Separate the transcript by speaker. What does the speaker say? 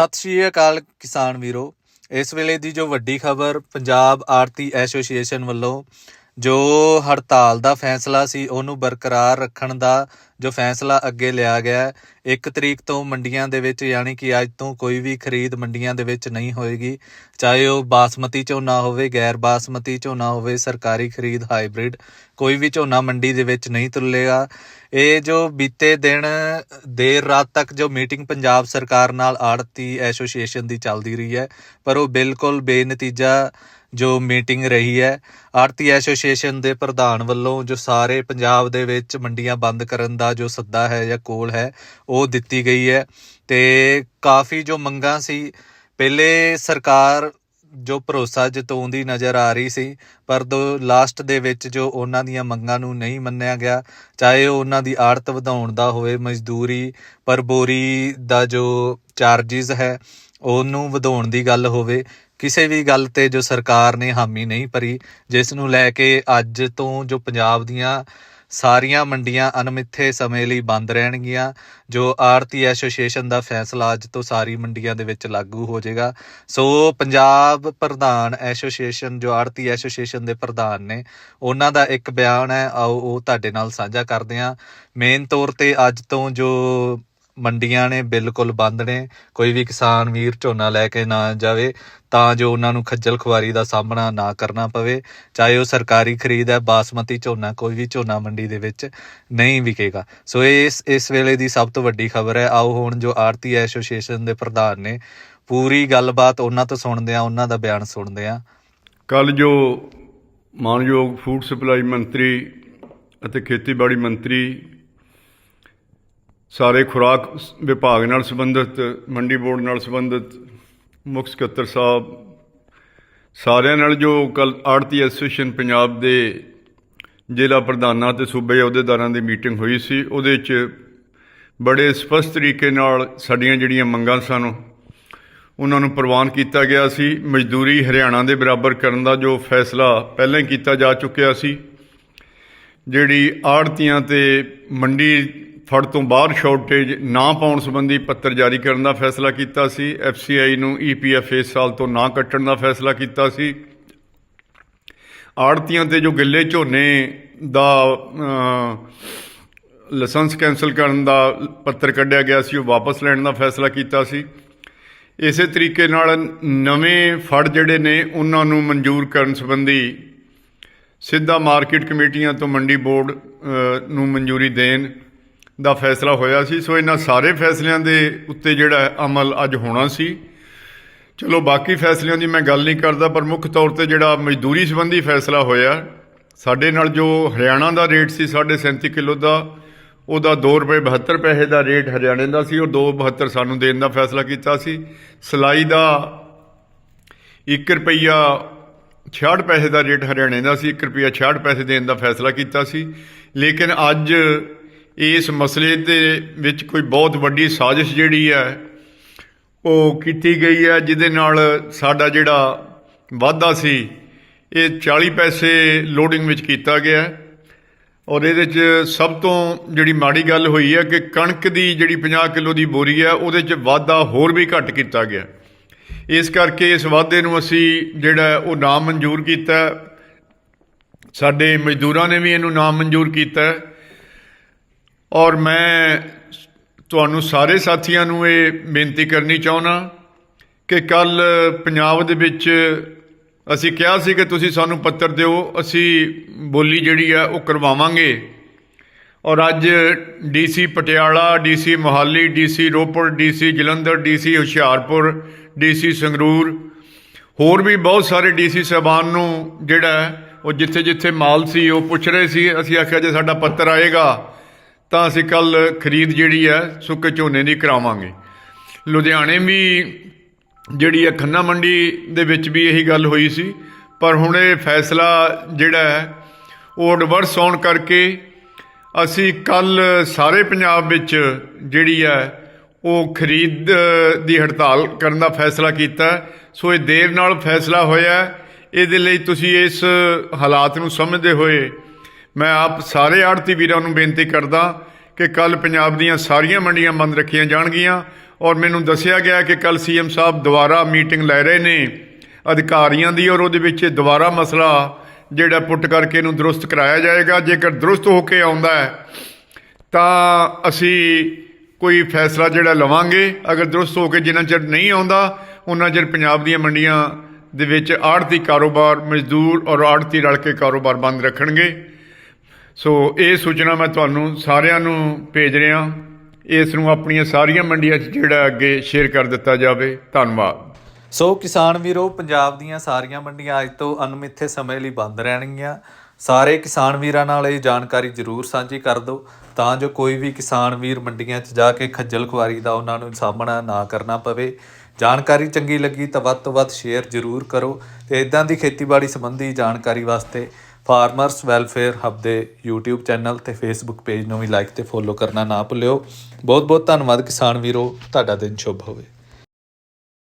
Speaker 1: ਸਤਿ ਸ਼੍ਰੀ ਅਕਾਲ ਕਿਸਾਨ ਵੀਰੋ। ਇਸ ਵੇਲੇ ਦੀ ਜੋ ਵੱਡੀ ਖਬਰ ਪੰਜਾਬ ਆੜਤੀ ਐਸੋਸੀਏਸ਼ਨ ਵੱਲੋਂ ਜੋ ਹੜਤਾਲ ਦਾ ਫੈਸਲਾ ਸੀ, ਉਹਨੂੰ ਬਰਕਰਾਰ ਰੱਖਣ ਦਾ ਜੋ ਫੈਸਲਾ ਅੱਗੇ ਲਿਆ ਗਿਆ ਇੱਕ ਤਰੀਕ ਤੋਂ ਮੰਡੀਆਂ ਦੇ ਵਿੱਚ ਯਾਨੀ ਕਿ ਅੱਜ ਤੋਂ ਕੋਈ ਵੀ ਖਰੀਦ ਮੰਡੀਆਂ ਦੇ ਵਿੱਚ ਨਹੀਂ ਹੋਏਗੀ। ਚਾਹੇ ਉਹ ਬਾਸਮਤੀ ਝੋਨਾ ਹੋਵੇ, ਗੈਰ ਬਾਸਮਤੀ ਝੋਨਾ ਹੋਵੇ, ਸਰਕਾਰੀ ਖਰੀਦ ਹਾਈਬ੍ਰਿਡ, ਕੋਈ ਵੀ ਝੋਨਾ ਮੰਡੀ ਦੇ ਵਿੱਚ ਨਹੀਂ ਤੁਲੇਗਾ ਇਹ ਜੋ ਬੀਤੇ ਦਿਨ, ਦੇਰ ਰਾਤ ਤੱਕ ਜੋ ਮੀਟਿੰਗ ਪੰਜਾਬ ਸਰਕਾਰ ਨਾਲ ਆੜਤੀ ਐਸੋਸੀਏਸ਼ਨ ਦੀ ਚੱਲਦੀ ਰਹੀ ਹੈ, ਪਰ ਉਹ ਬਿਲਕੁਲ ਬੇਨਤੀਜਾ ਜੋ ਮੀਟਿੰਗ ਰਹੀ ਹੈ, ਆੜਤੀ ਐਸੋਸੀਏਸ਼ਨ ਦੇ ਪ੍ਰਧਾਨ ਵੱਲੋਂ ਜੋ ਸਾਰੇ ਪੰਜਾਬ ਦੇ ਵਿੱਚ ਮੰਡੀਆਂ ਬੰਦ ਕਰਨ ਦਾ ਜੋ ਸੱਦਾ ਹੈ ਜਾਂ ਕੋਲ ਹੈ, ਉਹ ਦਿੱਤੀ ਗਈ ਹੈ। ਤੇ ਕਾਫੀ ਜੋ ਮੰਗਾਂ ਸੀ, ਪਹਿਲੇ ਸਰਕਾਰ ਜੋ ਭਰੋਸਾ ਜਤਾਉਂਦੀ ਨਜ਼ਰ ਆ ਰਹੀ ਸੀ, ਪਰ ਦੋ ਲਾਸਟ ਦੇ ਵਿੱਚ ਜੋ ਉਹਨਾਂ ਦੀਆਂ ਮੰਗਾਂ ਨੂੰ ਨਹੀਂ ਮੰਨਿਆ ਗਿਆ, ਚਾਹੇ ਉਹ ਉਹਨਾਂ ਦੀ ਆੜਤ ਵਧਾਉਣ ਦਾ ਹੋਵੇ, ਮਜ਼ਦੂਰੀ ਪਰ ਬੋਰੀ ਦਾ ਜੋ ਚਾਰजेस ਹੈ, ਉਹਨੂੰ ਵਧਾਉਣ ਦੀ ਗੱਲ ਹੋਵੇ, ਕਿਸੇ ਵੀ ਗੱਲ ਤੇ ਜੋ ਸਰਕਾਰ ਨੇ ਹਾਮੀ ਨਹੀਂ ਭਰੀ, ਜਿਸ ਨੂੰ ਲੈ ਕੇ ਅੱਜ ਤੋਂ ਜੋ ਪੰਜਾਬ ਦੀਆਂ ਸਾਰੀਆਂ ਮੰਡੀਆਂ ਅਨਮਿੱਥੇ ਸਮੇਂ ਲਈ ਬੰਦ ਰਹਿਣਗੀਆਂ, ਜੋ ਆੜਤੀ ਐਸੋਸੀਏਸ਼ਨ ਦਾ ਫੈਸਲਾ ਅੱਜ ਤੋਂ ਸਾਰੀ ਮੰਡੀਆਂ ਦੇ ਵਿੱਚ ਲਾਗੂ ਹੋ ਜਾਏਗਾ। ਸੋ ਪੰਜਾਬ ਪ੍ਰਧਾਨ ਐਸੋਸੀਏਸ਼ਨ, ਜੋ ਆੜਤੀ ਐਸੋਸੀਏਸ਼ਨ ਦੇ ਪ੍ਰਧਾਨ ਨੇ, ਉਹਨਾਂ ਦਾ ਇੱਕ ਬਿਆਨ ਹੈ, ਆਓ ਉਹ ਤੁਹਾਡੇ ਨਾਲ ਸਾਂਝਾ ਕਰਦੇ ਹਾਂ। ਮੇਨ ਤੌਰ ਤੇ ਅੱਜ ਤੋਂ ਜੋ ਮੰਡੀਆਂ ਨੇ ਬਿਲਕੁਲ ਬੰਦ ਨੇ। ਕੋਈ ਵੀ ਕਿਸਾਨ ਵੀਰ ਝੋਨਾ ਲੈ ਕੇ ਨਾ ਜਾਵੇ, ਤਾਂ ਜੋ ਉਹਨਾਂ ਨੂੰ ਖੱਜਲ ਖੁਆਰੀ ਦਾ ਸਾਹਮਣਾ ਨਾ ਕਰਨਾ ਪਵੇ। ਚਾਹੇ ਉਹ ਸਰਕਾਰੀ ਖਰੀਦ ਹੈ, ਬਾਸਮਤੀ ਝੋਨਾ, ਕੋਈ ਵੀ ਝੋਨਾ ਮੰਡੀ ਦੇ ਵਿੱਚ ਨਹੀਂ ਵਿਕੇਗਾ। ਸੋ ਇਸ ਇਸ ਵੇਲੇ ਦੀ ਸਭ ਤੋਂ ਵੱਡੀ ਖਬਰ ਹੈ। ਆਓ ਹੁਣ ਜੋ ਆੜਤੀ ਐਸੋਸੀਏਸ਼ਨ ਦੇ ਪ੍ਰਧਾਨ ਨੇ ਪੂਰੀ ਗੱਲਬਾਤ ਉਹਨਾਂ ਤੋਂ ਸੁਣਦੇ ਆ ਉਹਨਾਂ ਦਾ ਬਿਆਨ ਸੁਣਦੇ ਆ
Speaker 2: ਕੱਲ ਜੋ ਮਾਨਯੋਗ ਫੂਡ ਸਪਲਾਈ ਮੰਤਰੀ ਅਤੇ ਖੇਤੀਬਾੜੀ ਮੰਤਰੀ ਸਾਰੇ ਖੁਰਾਕ ਵਿਭਾਗ ਨਾਲ ਸੰਬੰਧਿਤ, ਮੰਡੀ ਬੋਰਡ ਨਾਲ ਸੰਬੰਧਿਤ, ਮੁੱਖ ਸਕੱਤਰ ਸਾਹਿਬ, ਸਾਰਿਆਂ ਨਾਲ ਜੋ ਕੱਲ ਆੜਤੀ ਐਸੋਸੀਏਸ਼ਨ ਪੰਜਾਬ ਦੇ ਜ਼ਿਲ੍ਹਾ ਪ੍ਰਧਾਨਾਂ ਤੇ ਸੂਬੇ ਅਹੁਦੇਦਾਰਾਂ ਦੀ ਮੀਟਿੰਗ ਹੋਈ ਸੀ, ਉਹਦੇ 'ਚ ਬੜੇ ਸਪਸ਼ਟ ਤਰੀਕੇ ਨਾਲ ਸਾਡੀਆਂ ਜਿਹੜੀਆਂ ਮੰਗਾਂ ਸਨ, ਉਹਨਾਂ ਨੂੰ ਪ੍ਰਵਾਨ ਕੀਤਾ ਗਿਆ ਸੀ। ਮਜ਼ਦੂਰੀ ਹਰਿਆਣਾ ਦੇ ਬਰਾਬਰ ਕਰਨ ਦਾ ਜੋ ਫੈਸਲਾ ਪਹਿਲਾਂ ਹੀ ਕੀਤਾ ਜਾ ਚੁੱਕਿਆ ਸੀ, ਜਿਹੜੀ ਆੜਤੀਆਂ ਤੇ ਮੰਡੀ ਫੜ ਤੋਂ ਬਾਹਰ ਸ਼ਾਰਟੇਜ ਨਾ ਪਾਉਣ ਸੰਬੰਧੀ ਪੱਤਰ ਜਾਰੀ ਕਰਨ ਦਾ ਫੈਸਲਾ ਕੀਤਾ ਸੀ। ਐਫਸੀਆਈ ਨੂੰ ਈਪੀਐਫ ਇਸ ਸਾਲ ਤੋਂ ਨਾ ਕੱਟਣ ਦਾ ਫੈਸਲਾ ਕੀਤਾ ਸੀ। ਆੜਤੀਆਂ ਤੇ ਜੋ ਗਿੱਲੇ ਝੋਨੇ ਦਾ ਲਾਇਸੈਂਸ ਕੈਂਸਲ ਕਰਨ ਦਾ ਪੱਤਰ ਕੱਢਿਆ ਗਿਆ ਸੀ, ਉਹ ਵਾਪਸ ਲੈਣ ਦਾ ਫੈਸਲਾ ਕੀਤਾ ਸੀ। ਇਸੇ ਤਰੀਕੇ ਨਾਲ ਨਵੇਂ ਫੜ ਜਿਹੜੇ ਨੇ, ਉਹਨਾਂ ਨੂੰ ਮਨਜ਼ੂਰ ਕਰਨ ਸੰਬੰਧੀ ਸਿੱਧਾ ਮਾਰਕੀਟ ਕਮੇਟੀਆਂ ਤੋਂ ਮੰਡੀ ਬੋਰਡ ਨੂੰ ਮਨਜ਼ੂਰੀ ਦੇਣ ਦਾ ਫੈਸਲਾ ਹੋਇਆ ਸੀ, ਸੋ ਇਹਨਾਂ ਸਾਰੇ ਫੈਸਲਿਆਂ ਦੇ ਉੱਤੇ ਜਿਹੜਾ ਅਮਲ ਅੱਜ ਹੋਣਾ ਸੀ। ਚਲੋ, ਬਾਕੀ ਫੈਸਲਿਆਂ ਦੀ ਮੈਂ ਗੱਲ ਨਹੀਂ ਕਰਦਾ, ਪਰ ਮੁੱਖ ਤੌਰ ਤੇ ਜਿਹੜਾ ਮਜ਼ਦੂਰੀ ਸੰਬੰਧੀ ਫੈਸਲਾ ਹੋਇਆ, ਸਾਡੇ ਨਾਲ ਜੋ ਹਰਿਆਣਾ ਦਾ ਰੇਟ ਸੀ 37.5 ਕਿਲੋ ਦਾ, ਉਹਦਾ 2 ਰੁਪਏ 72 ਪੈਸੇ ਦਾ ਰੇਟ ਹਰਿਆਣੇ ਦਾ ਸੀ ਉਹ 2.72 ਸਾਨੂੰ ਦੇਣ ਦਾ ਫੈਸਲਾ ਕੀਤਾ ਸੀ। ਸਲਾਈ ਦਾ 1 ਰੁਪਈਆ 66 ਪੈਸੇ ਦਾ ਰੇਟ ਹਰਿਆਣੇ ਦਾ ਸੀ 1 ਰੁਪਈਆ 66 ਪੈਸੇ ਦੇਣ ਦਾ ਫੈਸਲਾ ਕੀਤਾ ਸੀ। ਲੇਕਿਨ ਅੱਜ ਇਸ ਮਸਲੇ ਦੇ ਵਿੱਚ ਕੋਈ ਬਹੁਤ ਵੱਡੀ ਸਾਜ਼ਿਸ਼ ਜਿਹੜੀ ਹੈ, ਉਹ ਕੀਤੀ ਗਈ ਹੈ, ਜਿਹਦੇ ਨਾਲ ਸਾਡਾ ਜਿਹੜਾ ਵਾਧਾ ਸੀ, ਇਹ 40 ਪੈਸੇ ਲੋਡਿੰਗ ਵਿੱਚ ਕੀਤਾ ਗਿਆ। ਔਰ ਇਹਦੇ 'ਚ ਸਭ ਤੋਂ ਜਿਹੜੀ ਮਾੜੀ ਗੱਲ ਹੋਈ ਹੈ ਕਿ ਕਣਕ ਦੀ ਜਿਹੜੀ 50 ਕਿਲੋ ਦੀ ਬੋਰੀ ਹੈ, ਉਹਦੇ 'ਚ ਵਾਧਾ ਹੋਰ ਵੀ ਘੱਟ ਕੀਤਾ ਗਿਆ। ਇਸ ਕਰਕੇ ਇਸ ਵਾਧੇ ਨੂੰ ਅਸੀਂ ਜਿਹੜਾ ਉਹ ਨਾਮ ਮਨਜ਼ੂਰ ਕੀਤਾ। ਸਾਡੇ ਮਜ਼ਦੂਰਾਂ ਨੇ ਵੀ ਇਹਨੂੰ ਨਾਮ ਮਨਜ਼ੂਰ ਕੀਤਾ। ਔਰ ਮੈਂ ਤੁਹਾਨੂੰ ਸਾਰੇ ਸਾਥੀਆਂ ਨੂੰ ਇਹ ਬੇਨਤੀ ਕਰਨੀ ਚਾਹੁੰਦਾ ਕਿ ਕੱਲ ਪੰਜਾਬ ਦੇ ਵਿੱਚ ਅਸੀਂ ਕਿਹਾ ਸੀ ਕਿ ਤੁਸੀਂ ਸਾਨੂੰ ਪੱਤਰ ਦਿਓ, ਅਸੀਂ ਬੋਲੀ ਜਿਹੜੀ ਆ ਉਹ ਕਰਵਾਵਾਂਗੇ। ਔਰ ਅੱਜ DC Patiala, DC Mohali, DC Ropar, DC Jalandhar, DC Hoshiarpur, DC Sangrur, ਹੋਰ ਵੀ ਬਹੁਤ ਸਾਰੇ ਡੀਸੀ ਸਾਹਿਬਾਨ ਨੂੰ ਜਿਹੜਾ ਉਹ ਜਿੱਥੇ ਜਿੱਥੇ ਮਾਲ ਸੀ ਉਹ ਪੁੱਛ ਰਹੇ ਸੀ। ਅਸੀਂ ਆਖਿਆ ਜੇ ਸਾਡਾ ਪੱਤਰ ਆਏਗਾ ਤਾਂ ਅਸੀਂ ਕੱਲ ਖਰੀਦ ਜਿਹੜੀ ਹੈ ਸੁੱਕੇ ਝੋਨੇ ਦੀ ਕਰਾਵਾਂਗੇ। ਲੁਧਿਆਣੇ ਵੀ ਜਿਹੜੀ ਹੈ ਖੰਨਾ ਮੰਡੀ ਦੇ ਵਿੱਚ ਵੀ ਇਹੀ ਗੱਲ ਹੋਈ ਸੀ। ਪਰ ਹੁਣ ਇਹ ਫੈਸਲਾ ਜਿਹੜਾ ਹੈ, ਉਹ ਰਿਵਰਸ ਆਉਣ ਕਰਕੇ ਅਸੀਂ ਕੱਲ ਸਾਰੇ ਪੰਜਾਬ ਵਿੱਚ ਜਿਹੜੀ ਹੈ ਉਹ ਖਰੀਦ ਦੀ ਹੜਤਾਲ ਕਰਨ ਦਾ ਫੈਸਲਾ ਕੀਤਾ। ਸੋ ਇਹ ਦੇਰ ਨਾਲ ਫੈਸਲਾ ਹੋਇਆ। ਇਹਦੇ ਲਈ ਤੁਸੀਂ ਇਸ ਹਾਲਾਤ ਨੂੰ ਸਮਝਦੇ ਹੋਏ ਮੈਂ ਆਪ ਸਾਰੇ ਆੜਤੀ ਵੀਰਾਂ ਨੂੰ ਬੇਨਤੀ ਕਰਦਾ ਕਿ ਕੱਲ ਪੰਜਾਬ ਦੀਆਂ ਸਾਰੀਆਂ ਮੰਡੀਆਂ ਬੰਦ ਰੱਖੀਆਂ ਜਾਣਗੀਆਂ ਔਰ ਮੈਨੂੰ ਦੱਸਿਆ ਗਿਆ ਕਿ ਕੱਲ ਸੀਐਮ ਸਾਹਿਬ ਦੁਬਾਰਾ ਮੀਟਿੰਗ ਲੈ ਰਹੇ ਨੇ ਅਧਿਕਾਰੀਆਂ ਦੀ ਔਰ ਉਹਦੇ ਵਿੱਚ ਦੁਬਾਰਾ ਮਸਲਾ ਜਿਹੜਾ ਪੁੱਟ ਕਰਕੇ ਇਹਨੂੰ ਦਰੁਸਤ ਕਰਾਇਆ ਜਾਏਗਾ। ਜੇਕਰ ਦਰੁਸਤ ਹੋ ਕੇ ਆਉਂਦਾ ਹੈ, ਤਾਂ ਅਸੀਂ ਕੋਈ ਫੈਸਲਾ ਜਿਹੜਾ ਲਵਾਂਗੇ। ਅਗਰ ਦਰੁਸਤ ਹੋ ਕੇ ਜਿੰਨਾ ਚਿਰ ਨਹੀਂ ਆਉਂਦਾ ਉਹਨਾਂ ਚਿਰ ਪੰਜਾਬ ਦੀਆਂ ਮੰਡੀਆਂ ਦੇ ਵਿੱਚ ਆੜਤੀ ਕਾਰੋਬਾਰ, ਮਜ਼ਦੂਰ ਔਰ ਆੜਤੀ ਰਲ ਕੇ ਕਾਰੋਬਾਰ ਬੰਦ ਰੱਖਣਗੇ। ਸੋ ਇਹ ਸੂਚਨਾ ਮੈਂ ਤੁਹਾਨੂੰ ਸਾਰਿਆਂ ਨੂੰ ਭੇਜ ਰਿਹਾ। ਇਸ ਨੂੰ ਆਪਣੀਆਂ ਸਾਰੀਆਂ ਮੰਡੀਆਂ 'ਚ ਜਿਹੜਾ ਅੱਗੇ ਸ਼ੇਅਰ ਕਰ ਦਿੱਤਾ ਜਾਵੇ। ਧੰਨਵਾਦ।
Speaker 1: ਸੋ ਕਿਸਾਨ ਵੀਰੋ, ਪੰਜਾਬ ਦੀਆਂ ਸਾਰੀਆਂ ਮੰਡੀਆਂ ਅੱਜ ਤੋਂ ਅਣਮਿੱਥੇ ਸਮੇਂ ਲਈ ਬੰਦ ਰਹਿਣਗੀਆਂ। ਸਾਰੇ ਕਿਸਾਨ ਵੀਰਾਂ ਨਾਲ ਇਹ ਜਾਣਕਾਰੀ ਜ਼ਰੂਰ ਸਾਂਝੀ ਕਰ ਦਿਓ। ਤਾਂ ਜੋ ਕੋਈ ਵੀ ਕਿਸਾਨ ਵੀਰ ਮੰਡੀਆਂ 'ਚ ਜਾ ਕੇ ਖੱਜਲ ਖੁਆਰੀ ਦਾ ਉਹਨਾਂ ਨੂੰ ਸਾਹਮਣਾ ਨਾ ਕਰਨਾ ਪਵੇ। ਜਾਣਕਾਰੀ ਚੰਗੀ ਲੱਗੀ ਤਾਂ ਵੱਧ ਤੋਂ ਵੱਧ ਸ਼ੇਅਰ ਜ਼ਰੂਰ ਕਰੋ ਤੇ ਇਦਾਂ ਦੀ ਖੇਤੀਬਾੜੀ ਸੰਬੰਧੀ ਜਾਣਕਾਰੀ ਵਾਸਤੇ ਫਾਰਮਰਸ ਵੈਲਫੇਅਰ ਹੱਬ ਦੇ YouTube ਚੈਨਲ ਤੇ Facebook ਪੇਜ ਨੂੰ ਵੀ ਲਾਈਕ ਤੇ ਫੋਲੋ ਕਰਨਾ ਨਾ ਭੁੱਲਿਓ। ਬਹੁਤ ਬਹੁਤ ਧੰਨਵਾਦ ਕਿਸਾਨ ਵੀਰੋ। ਤੁਹਾਡਾ ਦਿਨ ਸ਼ੁਭ ਹੋਵੇ।